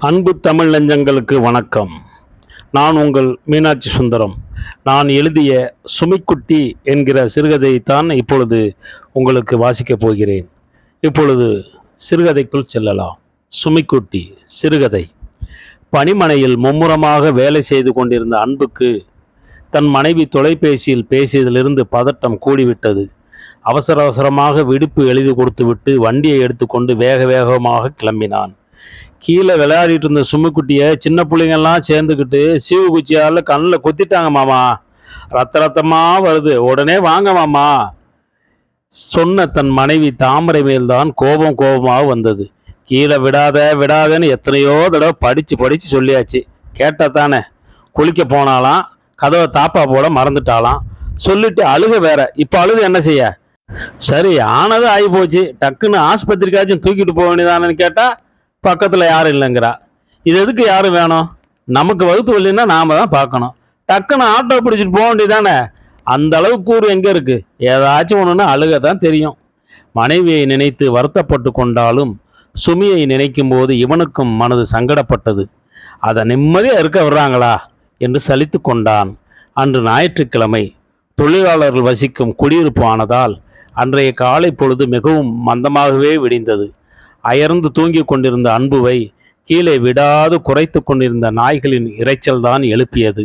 அன்பு தமிழ் நெஞ்சங்களுக்கு வணக்கம். நான் உங்கள் மீனாட்சி சுந்தரம். நான் எழுதிய சுமிக்குட்டி என்கிற சிறுகதையைத்தான் இப்பொழுது உங்களுக்கு வாசிக்கப் போகிறேன். இப்பொழுது சிறுகதைக்குள் செல்லலாம். சுமிக்குட்டி சிறுகதை. பணிமனையில் மும்முரமாக வேலை செய்து கொண்டிருந்த அன்புக்கு தன் மனைவி தொலைபேசியில் பேசியதிலிருந்து பதட்டம் கூடிவிட்டது. அவசர அவசரமாக விடுப்பு எழுதி கொடுத்துவிட்டு வண்டியை எடுத்துக்கொண்டு வேக வேகமாக கிளம்பினான். கீழே விளையாடிட்டு இருந்த சும்மிக்குட்டியை சின்ன பிள்ளைங்கெல்லாம் சேர்ந்துக்கிட்டு சீவு குச்சியால் கண்ணில் கொத்திட்டாங்க மாமா. ரத்த ரத்தமாக வருது. உடனே வாங்க மாமா. சொன்ன தன் மனைவி தாமரை மேல்தான் கோபம் கோபமாக வந்தது. கீழே விடாத விடாதன்னு எத்தனையோ தடவை படித்து படித்து சொல்லியாச்சு. கேட்டால் தானே. குளிக்க போனாலாம் கதவை தாப்பா போட மறந்துட்டாலாம் சொல்லிட்டு அழுக வேற. இப்போ அழுது என்ன செய்ய? சரி ஆனது ஆகி போச்சு டக்குன்னு ஆஸ்பத்திரிக்காச்சும் தூக்கிட்டு போக வேண்டியதானு கேட்டால் பக்கத்தில் யாரும் இல்லைங்கிறா. இது எதுக்கு யாரும் வேணும்? நமக்கு வகுத்து வழின்னா நாம தான் பார்க்கணும். டக்குன்னு ஆட்டோ பிடிச்சிட்டு போக வேண்டியதானே? அந்த அளவுக்கு கூறு எங்கே இருக்குது ஏதாச்சும் ஒன்றுன்னா அழுக தான் தெரியும். மனைவியை நினைத்து வருத்தப்பட்டு கொண்டாலும் சுமியை நினைக்கும் போது இவனுக்கும் மனது சங்கடப்பட்டது. அதை நிம்மதியாக இருக்க விடுறாங்களா? என்று சலித்து கொண்டான். அன்று ஞாயிற்றுக்கிழமை தொழிலாளர்கள் வசிக்கும் குடியிருப்பு ஆனதால் அன்றைய காலை பொழுது மிகவும் மந்தமாகவே விடிந்தது. அயர்ந்து தூங்கிக் கொண்டிருந்த அன்புவை கீழே விடாது குறைத்து கொண்டிருந்த நாய்களின் இரைச்சல்தான் எழுப்பியது.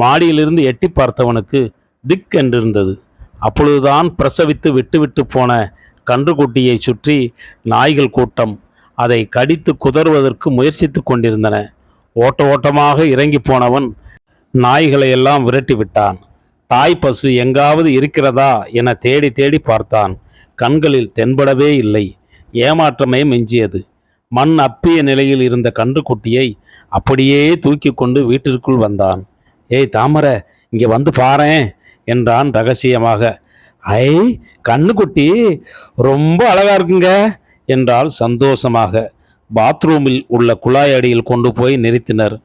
மாடியிலிருந்து எட்டி பார்த்தவனுக்கு திக் என்றிருந்தது. அப்பொழுதுதான் பிரசவித்து விட்டுவிட்டு போன கன்றுக்குட்டியை சுற்றி நாய்கள் கூட்டம் அதை கடித்து குதறுவதற்கு முயற்சித்து கொண்டிருந்தன. ஓட்ட ஓட்டமாக இறங்கி போனவன் நாய்களை எல்லாம் விரட்டி விட்டான். தாய் பசு எங்காவது இருக்கிறதா என தேடி தேடி பார்த்தான். கண்களில் தென்படவே இல்லை. ஏமாற்றமே மிஞ்சியது. மண் அப்பிய நிலையில் இருந்த கன்றுக்குட்டியை அப்படியே தூக்கி கொண்டு வீட்டிற்குள் வந்தான். ஏய் தாமரை இங்கே வந்து பாரேன் என்றான் ரகசியமாக. ஐ கண்ணுக்குட்டி ரொம்ப அழகா இருக்குங்க என்றால் சந்தோஷமாக. பாத்ரூமில் உள்ள குழாய் அடியில் கொண்டு போய் நிறுத்தினர்.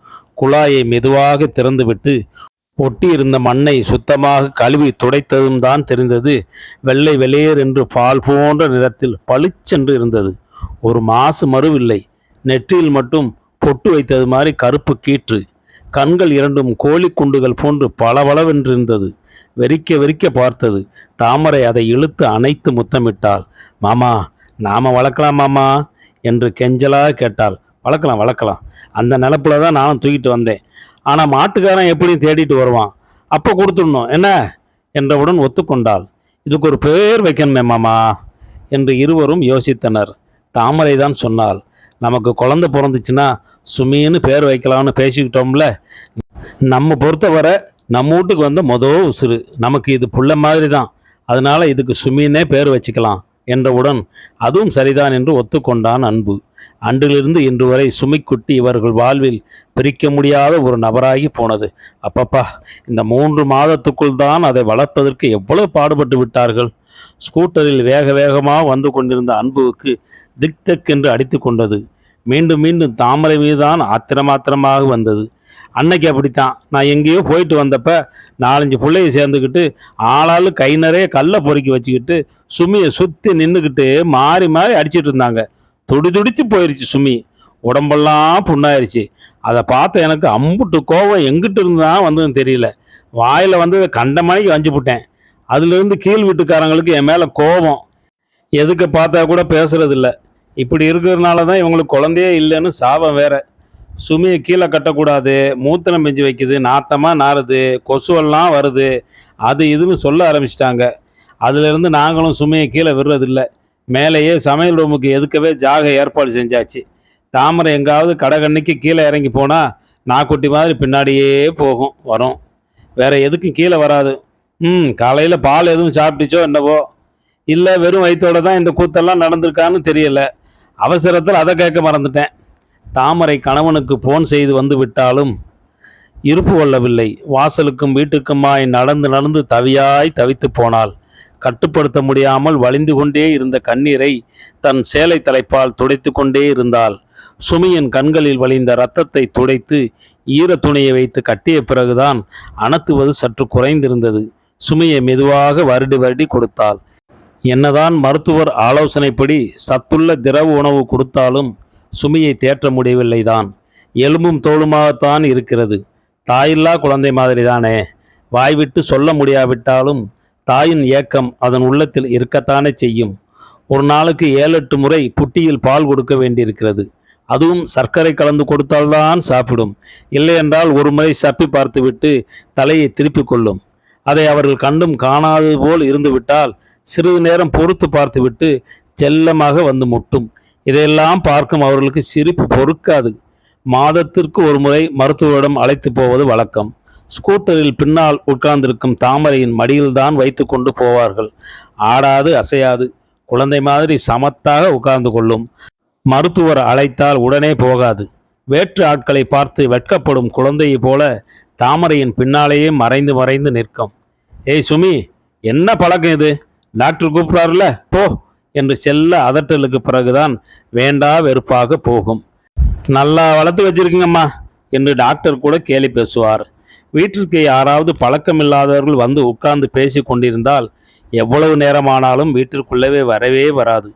குழாயை மெதுவாக திறந்துவிட்டு ஒட்டியிருந்த மண்ணை சுத்தமாக கழுவி துடைத்ததும் தான் தெரிந்தது. வெள்ளை வெளியேர் என்று பால் போன்ற நிறத்தில் பளிச்சென்று இருந்தது. ஒரு மாசு மறுவில்லை நெற்றியில் மட்டும் பொட்டு வைத்தது மாதிரி கருப்பு கீற்று. கண்கள் இரண்டும் கோழி குண்டுகள் போன்று பளபளவென்றிருந்தது. வெறிக்க வெறிக்க பார்த்தது. தாமரை அதை இழுத்து அணைத்து முத்தமிட்டாள். மாமா நாம வளர்க்கலாம் மாமா. என்று கெஞ்சலாக கேட்டாள். வளர்க்கலாம் வளர்க்கலாம். அந்த நிலப்புல தான் நானும் தூக்கிட்டு வந்தேன். ஆனால் மாட்டுக்காரன் எப்படியும் தேடிட்டு வருவான். அப்போ கொடுத்துடணும். என்ன? என்றவுடன் ஒத்துக்கொண்டாள். இதுக்கு ஒரு பேர் வைக்கணுமே மாமா என்று இருவரும் யோசித்தனர். தாமரை தான் சொன்னாள். நமக்கு குழந்த பிறந்துச்சுன்னா சுமின்னு பேர் வைக்கலாம்னு பேசிக்கிட்டோம்ல. நம்ம பொறுத்தவரை நம்ம வீட்டுக்கு வந்த மொதல் உசுறு. நமக்கு இது புள்ள மாதிரி தான். அதனால இதுக்கு சுமின்னே பேர் வச்சுக்கலாம். என்றவுடன் அதுவும் சரிதான் என்று ஒத்துக்கொண்டான் அன்பு. அன்றிலிருந்து இன்று வரை சுமைக்குட்டி இவர்கள் வாழ்வில் பிரிக்க முடியாத ஒரு நபராகி போனது. அப்பப்பா இந்த மூன்று மாதத்துக்குள் தான் அதை வளர்ப்பதற்கு எவ்வளவு பாடுபட்டு விட்டார்கள்? ஸ்கூட்டரில் வேக வேகமாக வந்து கொண்டிருந்த அன்புவுக்கு திக் திக் என்று அடித்து கொண்டது. மீண்டும் மீண்டும் தாமரை மீதுதான் ஆத்திரமாத்திரமாக வந்தது. அன்னைக்கு அப்படித்தான். நான் எங்கேயோ போயிட்டு வந்தப்ப நாலஞ்சு பிள்ளைய சேர்ந்துக்கிட்டு ஆளாளு கை நிறைய கல்லை பொறுக்கி வச்சுக்கிட்டு சுமியை சுற்றி நின்றுக்கிட்டு மாறி மாறி அடிச்சிட்டு இருந்தாங்க. துடி துடித்து போயிருச்சு சுமி. உடம்பெல்லாம் புண்ணாயிருச்சு. அதை பார்த்த எனக்கு அம்புட்டு கோவம் எங்கிட்டு இருந்து தான் வந்ததுன்னு தெரியல. வாயில் வந்து கண்ட மணிக்கு வஞ்சு விட்டேன் அதுலேருந்து கீழ் வீட்டுக்காரங்களுக்கு என் மேலே கோபம். எதுக்கு பார்த்தா கூட பேசுறதில்ல. இப்படி இருக்கிறதுனால தான் இவங்களுக்கு குழந்தையே இல்லைன்னு சாபம் வேறு. சுமையை கீழே கட்டக்கூடாது மூத்திரம் பெஞ்சு வைக்குது நாத்தமாக நாறுது கொசுவெல்லாம் வருது அது இதுன்னு சொல்ல ஆரம்பிச்சிட்டாங்க. அதுலேருந்து நாங்களும் சுமையை கீழே விடுறதில்ல. மேலேயே சமையல் ரூமுக்கு எதுக்கவே ஜாக ஏற்பாடு செஞ்சாச்சு. தாமரை எங்காவது கடகண்ணிக்கு கீழே இறங்கி போனால் நாக்குட்டி மாதிரி பின்னாடியே போகும் வரும். வேற எதுக்கும் கீழே வராது. ம் காலையில் பால் எதுவும் சாப்பிட்டுச்சோ என்னவோ. இல்லை வெறும் வயிற்றோட தான் இந்த கூத்தெல்லாம் நடந்திருக்கான்னு தெரியல. அவசரத்தில் அதை கேட்க மறந்துட்டேன். தாமரை கணவனுக்கு போன் செய்து வந்து விட்டாலும் இருப்பு கொள்ளவில்லை. வாசலுக்கும் வீட்டுக்குமாய் நடந்து நடந்து தவியாய் தவித்து போனாள். கட்டுப்படுத்த முடியாமல் வழிந்து கொண்டே இருந்த கண்ணீரை தன் சேலை தலைப்பால் துடைத்து கொண்டே இருந்தாள். சுமியின் கண்களில் வழிந்த இரத்தத்தை துடைத்து ஈர துணியை வைத்து கட்டிய பிறகுதான் அனத்துவது சற்று குறைந்திருந்தது. சுமையை மெதுவாக வருடி வருடி கொடுத்தாள். என்னதான் மருத்துவர் ஆலோசனைப்படி சத்துள்ள திரவ உணவு கொடுத்தாலும் சுமையை தேற்ற முடியவில்லைதான். எலும்பும் தோலுமாகத்தான் இருக்கிறது. தாயில்லா குழந்தை மாதிரி தானே வாய்விட்டு சொல்ல முடியாவிட்டாலும் தாயின் ஏக்கம் அதன் உள்ளத்தில் இருக்கத்தானே செய்யும். ஒரு நாளுக்கு ஏழு எட்டு முறை புட்டியில் பால் கொடுக்க வேண்டியிருக்கிறது. அதுவும் சர்க்கரை கலந்து கொடுத்தால்தான் சாப்பிடும். இல்லையென்றால் ஒரு முறை சப்பி பார்த்துவிட்டு தலையை திருப்பிக் கொள்ளும். அதை அவர்கள் கண்டும் காணாதது போல் இருந்துவிட்டால் சிறிது நேரம் பொறுத்து பார்த்துவிட்டு செல்லமாக வந்து முட்டும். இதையெல்லாம் பார்க்கும் அவர்களுக்கு சிரிப்பு பொறுக்காது. மாதத்திற்கு ஒரு முறை மருத்துவரிடம் அழைத்து போவது வழக்கம். ஸ்கூட்டரில் பின்னால் உட்கார்ந்திருக்கும் தாமரையின் மடியில்தான் வைத்து கொண்டு போவார்கள். ஆடாது அசையாது. குழந்தை மாதிரி சமத்தாக உட்கார்ந்து கொள்ளும். மருத்துவர் அழைத்தால் உடனே போகாது. வேற்று ஆட்களை பார்த்து வெட்கப்படும் குழந்தையைப் போல தாமரையின் பின்னாலேயே மறைந்து மறைந்து நிற்கும். ஏய் சுமி என்ன பழக்கம் இது? டாக்டர் கூப்பிடாருல போ. என்று செல்ல அதட்டலுக்கு பிறகுதான் வேண்டா வெறுப்பாக போகும். நல்லா வளர்த்து வச்சிருக்கீங்கம்மா என்று டாக்டர் கூட கேலி பேசுவார். வீட்டிற்கு யாராவது பழக்கமில்லாதவர்கள் வந்து உட்கார்ந்து பேசி கொண்டிருந்தால் எவ்வளவு நேரமானாலும் வீட்டிற்குள்ளவே வரவே வராது.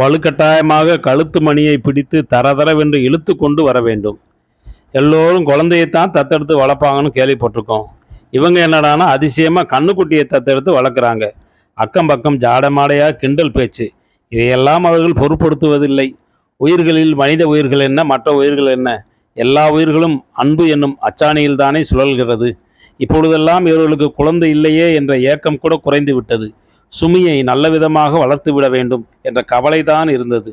வலுக்கட்டாயமாக கழுத்து மணியை பிடித்து தரதரவென்று இழுத்து கொண்டு வர வேண்டும். எல்லோரும் குழந்தையைத்தான் தத்தெடுத்து வளர்ப்பாங்கன்னு கேள்விப்பட்டிருக்கோம். இவங்க என்னடானா அதிசயமாக கண்ணுக்குட்டியை தத்தெடுத்து வளர்க்குறாங்க. அக்கம் பக்கம் ஜாடமாடையா கிண்டல் பேச்சு. இதையெல்லாம் அவர்கள் பொருட்படுத்துவதில்லை. உயிர்களில் மனித உயிர்கள் என்ன மற்ற உயிர்கள் என்ன? எல்லா உயிர்களும் அன்பு என்னும் அச்சாணியில் தானே சுழல்கிறது. இப்பொழுதெல்லாம் இவர்களுக்கு குழந்தை இல்லையே என்ற ஏக்கம் கூட குறைந்து விட்டது சுமியை நல்ல விதமாக வளர்த்து விட வேண்டும் என்ற கவலைதான் இருந்தது.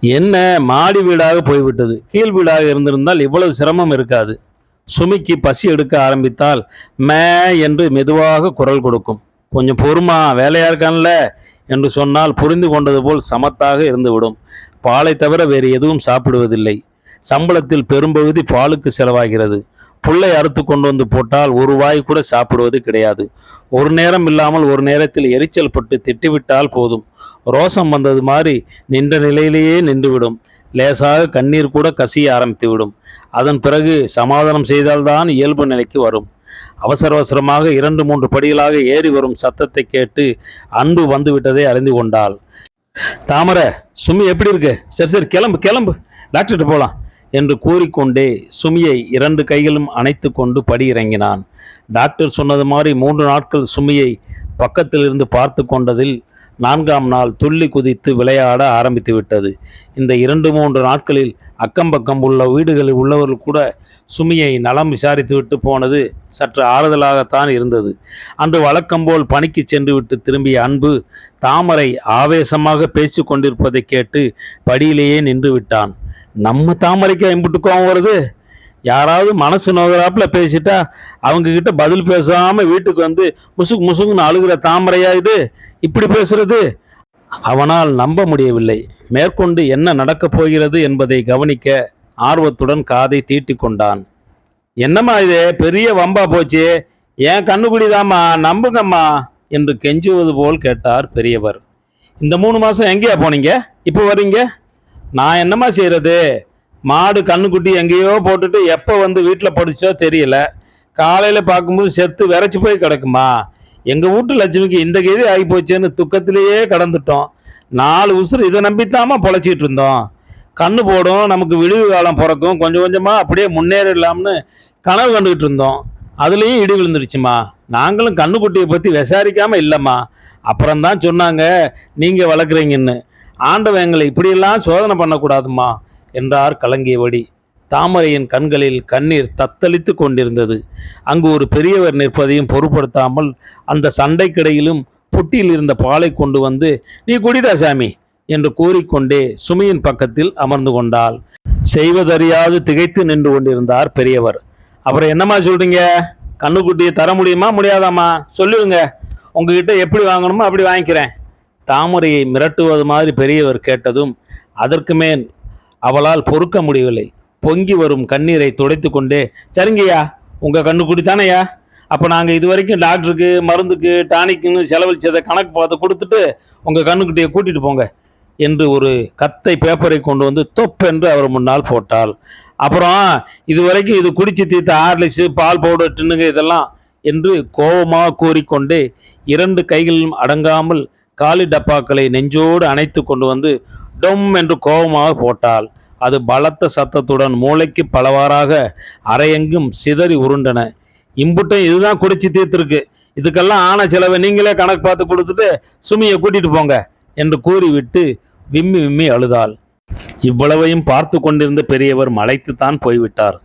என்ன மாடி வீடாக போய்விட்டது. கீழ் வீடாக இருந்திருந்தால் இவ்வளவு சிரமம் இருக்காது. சுமிக்கு பசி எடுக்க ஆரம்பித்தால் மே என்று மெதுவாக குரல் கொடுக்கும். கொஞ்சம் பொறுமா வேலையாக இருக்கான்ல என்று சொன்னால் புரிந்து கொண்டது போல் சமத்தாக இருந்துவிடும். பாலை தவிர வேறு எதுவும் சாப்பிடுவதில்லை. சம்பளத்தில் பெரும்பகுதி பாலுக்கு செலவாகிறது. புல்லை அறுத்து கொண்டு வந்து போட்டால் ஒரு வாய் கூட சாப்பிடுவது கிடையாது. ஒரு நேரம் இல்லாமல் ஒரு நேரத்தில் எரிச்சல் பட்டு திட்டிவிட்டால் போதும். ரோசம் வந்தது மாதிரி நின்ற நிலையிலேயே நின்றுவிடும். லேசாக கண்ணீர் கூட கசிய ஆரம்பித்துவிடும். அதன் பிறகு சமாதானம் செய்தால்தான் இயல்பு நிலைக்கு வரும். அவசர அவசரமாக இரண்டு மூன்று படிகளாக ஏறி வரும் சத்தத்தை கேட்டு அன்பு வந்து விட்டதை அறிந்து கொண்டாள். தாமரை சுமி எப்படி இருக்கு? சரி சரி கிளம்பு கிளம்பு. டாக்டர்கிட்ட போகலாம் என்று கூறிக்கொண்டே சுமியை இரண்டு கைகளும் அணைத்து கொண்டு படி இறங்கினான். டாக்டர் சொன்னது மாதிரி மூன்று நாட்கள் சுமியை பக்கத்திலிருந்து பார்த்து கொண்டதில் நான்காம் நாள் துள்ளி குதித்து விளையாட ஆரம்பித்து விட்டது. இந்த இரண்டு மூன்று நாட்களில் அக்கம் பக்கம் உள்ள வீடுகளில் உள்ளவர்கள் கூட சுமியை நலம் விசாரித்து விட்டு போனது சற்று ஆறுதலாகத்தான் இருந்தது. அன்று வழக்கம்போல் பணிக்கு சென்று விட்டு திரும்பிய அன்பு தாமரை ஆவேசமாக பேசி கொண்டிருப்பதை கேட்டு படியிலேயே நின்று விட்டான். நம்ம தாமரைக்கு எம்பிட்டு கோவம் வருது? யாராவது மனசு நோகிறாப்புல பேசிட்டா அவங்க கிட்ட பதில் பேசாம வீட்டுக்கு வந்து முசுக்கு முசுக்குன்னு அழுகிற தாமரையா இது? இப்படி பேசுறது? அவனால் நம்ப முடியவில்லை. மேற்கொண்டு என்ன நடக்கப் போகிறது என்பதை கவனிக்க ஆர்வத்துடன் காதை தீட்டிக் கொண்டான். என்னம்மா இது? பெரிய வம்பா போச்சு. ஏன் கண்ணுக்குடிதாம்மா. நம்புங்கம்மா என்று கெஞ்சுவது போல் கேட்டார் பெரியவர். இந்த மூணு மாசம் எங்கேயா போனீங்க? இப்போ வர்றீங்க நான் என்னம்மா செய்யறது மாடு கண்ணுக்குட்டி எங்கேயோ போட்டுட்டு எப்போ வந்து வீட்டில் படிச்சோ தெரியல. காலையில் பார்க்கும்போது செத்து விரைச்சி போய் கிடக்குமா? எங்கள் வீட்டு லட்சுமிக்கு இந்த கதி ஆகி போச்சேன்னு துக்கத்திலேயே கடந்துட்டோம். நாலு உசுறு இதை நம்பித்தாம பொழைச்சிட்டு இருந்தோம். கண்ணு போடும் நமக்கு விழிவு காலம் பிறக்கும். கொஞ்சம் கொஞ்சமாக அப்படியே முன்னேறிடலாம்னு கனவு கண்டுகிட்டு இருந்தோம். அதுலேயும் இடி விழுந்துருச்சுமா. நாங்களும் கண்ணுக்குட்டியை பற்றி விசாரிக்காமல் இல்லைம்மா. அப்புறம்தான் சொன்னாங்க நீங்கள் வளர்க்குறீங்கன்னு. ஆண்டவன் எங்களை இப்படியெல்லாம் சோதனை பண்ணக்கூடாதும்மா என்றார் கலங்கியபடி தாமரையின் கண்களில் கண்ணீர் தத்தளித்து கொண்டிருந்தது. அங்கு ஒரு பெரியவர் நிற்பதையும் பொருட்படுத்தாமல் அந்த சண்டைக்கிடையிலும் புட்டியில் இருந்த பாலை கொண்டு வந்து நீ குடிடா சாமி என்று கூறிக்கொண்டே சுமையின் பக்கத்தில் அமர்ந்து கொண்டாள். செய்வதறியாது திகைத்து நின்று கொண்டிருந்தார் பெரியவர். அப்புறம் என்னம்மா சொல்றீங்க? கண்ணுக்குட்டியை தர முடியுமா? முடியாதாம்மா? சொல்லுங்க உங்ககிட்ட எப்படி வாங்கணுமோ அப்படி வாங்கிக்கிறேன். தாமரையை மிரட்டுவது மாதிரி பெரியவர் கேட்டதும் அதற்கு மேல் அவளால் பொறுக்க முடியவில்லை. பொங்கி வரும் கண்ணீரை துடைத்து கொண்டே சரிங்கய்யா உங்கள் கண்ணுக்குடி குடித்தானையா அப்போ நாங்கள் இது வரைக்கும் டாக்டருக்கு மருந்துக்கு டானிக்குன்னு செலவழிச்சதை கணக்கு பார்த்து கொடுத்துட்டு உங்கள் கண்ணுக்குட்டியை கூட்டிகிட்டு போங்க என்று ஒரு கத்தை பேப்பரை கொண்டு வந்து தொப் என்று அவர் முன்னால் போட்டாள். அப்புறம் இது வரைக்கும் இது குடிச்சு தீர்த்த ஆர்லிஸு பால் பவுடர் டின்னுங்க இதெல்லாம் என்று கோபமாக கூறிக்கொண்டே இரண்டு கைகளிலும் அடங்காமல் காலி டப்பாக்களை நெஞ்சோடு அணைத்து கொண்டு வந்து டொம் என்று கோபமாக போட்டாள். அது பலத்த சத்தத்துடன் மூளைக்கு பலவாறாக அரையெங்கும் சிதறி உருண்டன. இம்புட்டும் இதுதான் குடிச்சு தீர்த்திருக்கு. இதுக்கெல்லாம் ஆன செலவை நீங்களே கணக்கு பார்த்து கொடுத்துட்டு சுமியை கூட்டிட்டு போங்க என்று கூறிவிட்டு விம்மி விம்மி அழுதாள். இவ்வளவையும் பார்த்து கொண்டிருந்த பெரியவர் மலைத்துத்தான் போய்விட்டார்.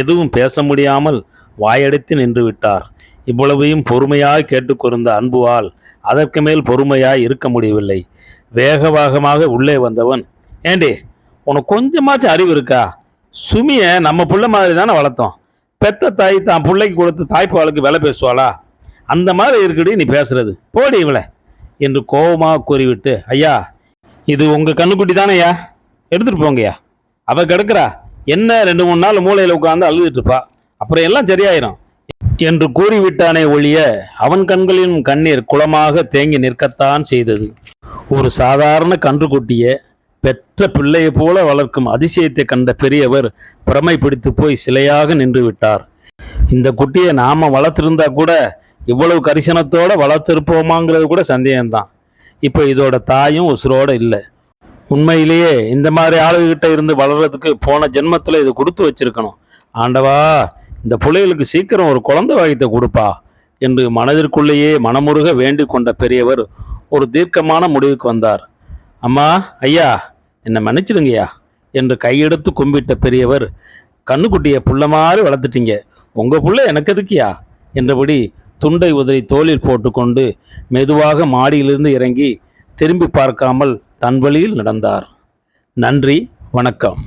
எதுவும் பேச முடியாமல் வாயடைத்து நின்று விட்டார். இவ்வளவையும் பொறுமையாய் கேட்டுக்கொருந்த அன்புவால் அதற்கு மேல் பொறுமையாய் இருக்க முடியவில்லை. வேக வேகமாக உள்ளே வந்தவன் ஏண்டே உனக்கு கொஞ்சமாச்சும் அறிவு இருக்கா? சுமிய நம்ம பிள்ளை மாதிரி தானே வளர்த்தோம். பெத்த தாய் தான் பிள்ளைக்கு கொடுத்த தாய்ப்பாலுக்கு விலை பேசுவாளா? அந்த மாதிரி இருக்குடி நீ பேசுறது. போடி இவளை என்று கோபமாக கூறிவிட்டு ஐயா இது உங்கள் கண்ணுக்குட்டி தானேயா எடுத்துட்டு போங்கய்யா. அவள் கிடக்குறா. என்ன ரெண்டு மூணு நாள் மூளையில் உட்காந்து அழுதுட்டுருப்பா அப்புறம் எல்லாம் சரியாயிரும். என்று கூறிவிட்டானே ஒழிய அவன் கண்களின் கண்ணீர் குளமாக தேங்கி நிற்கத்தான் செய்தது. ஒரு சாதாரண கன்றுக்குட்டியை பெற்ற பிள்ளையை போல வளர்க்கும் அதிசயத்தை கண்ட பெரியவர் பிரமை பிடித்து போய் சிலையாக நின்று விட்டார். இந்த குட்டியை நாம வளர்த்திருந்தா கூட இவ்வளவு கரிசனத்தோட வளர்த்திருப்போமாங்கிறது கூட சந்தேகம்தான். இப்போ இதோட தாயும் உசுரோட இல்லை. உண்மையிலேயே இந்த மாதிரி ஆளுகிட்ட இருந்து வளர்றதுக்கு போன ஜென்மத்தில் இது கொடுத்து வச்சிருக்கணும். ஆண்டவா இந்த பிள்ளைகளுக்கு சீக்கிரம் ஒரு குழந்தை வாய்த்தை கொடுப்பா என்று மனதிற்குள்ளேயே மனமுருக வேண்டிக் கொண்ட பெரியவர் ஒரு தீர்க்கமான முடிவுக்கு வந்தார். அம்மா ஐயா என்னை மன்னிச்சிடுங்கய்யா என்று கையெடுத்து கும்பிட்ட பெரியவர் கண்ணுக்குட்டியை புள்ள மாதிரி வளர்த்துட்டீங்க. உங்கள் புள்ள எனக்கு எதுக்குயா என்றபடி துண்டை உதறி தோளில் போட்டுக்கொண்டு மெதுவாக மாடியிலிருந்து இறங்கி திரும்பி பார்க்காமல் தன் வழியில் நடந்தார். நன்றி வணக்கம்.